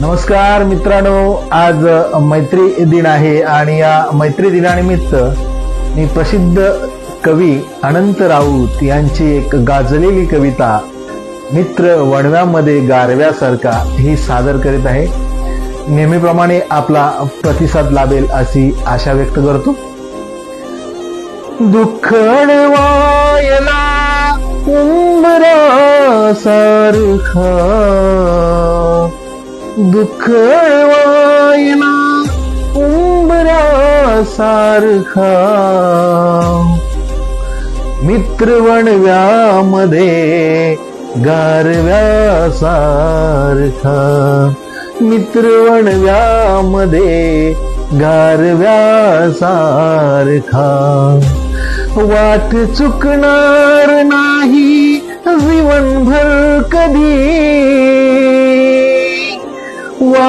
नमस्कार मित्रांनो आज मैत्री दिन आहे आणि या मैत्री दिनानिमित्त मी प्रसिद्ध कवी अनंत राऊत यांची एक गाजलेली कविता मित्र वणव्यामध्ये गारव्यासारखा ही सादर करीत आहे. नेहमीप्रमाणे आपला प्रतिसाद लाभेल अशी आशा व्यक्त करतो. दुःखणवायला उंबरा सारखा दुःख वायना उंबऱ्यासारखा मित्रवणव्यामध्ये गारव्या सारखा. मित्रवणव्यामध्ये गारव्यासारखा वाट चुकणार नाही जीवनभर कधी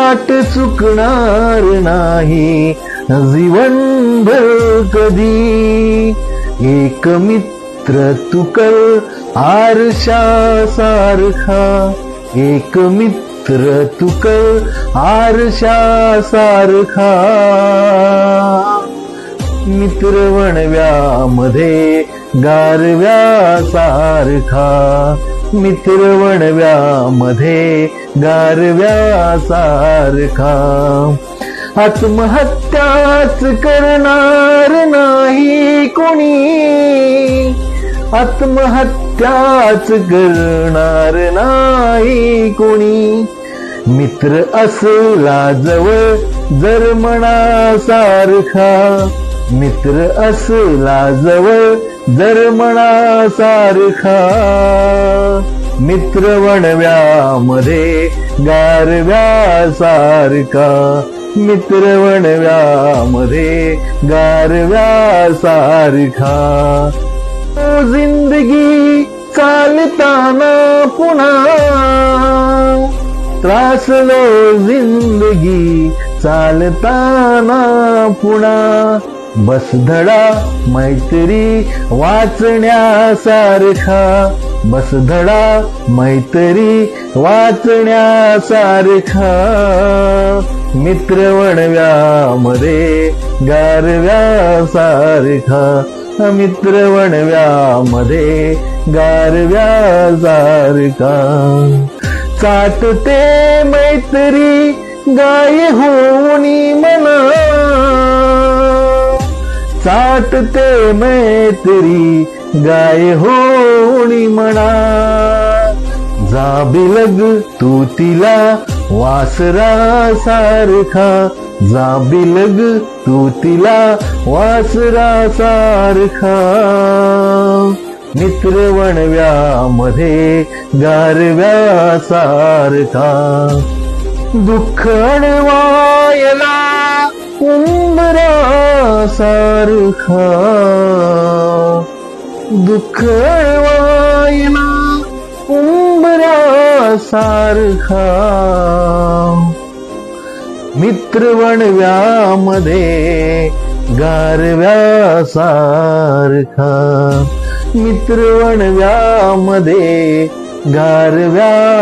वाट चुकणार नाही. जीवनभर कधी? एक मित्र तुकल आरशा सारखा एक मित्र तुकल आरशा सारखा मित्रवणव्यामध्ये गारव्या सारखा मित्रवणव्यामध्ये गारव्या सारखा आत्महत्याच करणार नाही कोणी. आत्महत्याच करणार नाही कोणी. मित्र असला जवळ जर मनासारखा. मित्र असला जवळ जर मनासारखा. मित्र वणव्यामध्ये गारव्या सारखा मित्र वणव्यामध्ये गारव्या सारखा जिंदगी चालताना पुन्हा त्रासलो जिंदगी चालताना पुन्हा. बस धडा मैत्री वाचण्यासारखा. बस धडा मैत्री वाचण्यासारखा. मित्रवणव्यामध्ये गारव्या सारखा मित्रवणव्यामध्ये गारव्या गारव्यासारखा. चाटते मैत्री गाय होऊनी मना. चाटते मैत्री गाय कोणी म्हणा? जाबिलग तू तिला वासरा सारखा. जाबिलग तू तिला वासरा सारखा. मित्रवणव्यामध्ये गारव्या सारखा. दुःख अणवायला उंबरा सारखा. दुःख अडवायला मित्रवणव्यामध्ये गारव्या सारखा मित्रवणव्यामध्ये गारव्यासारखा.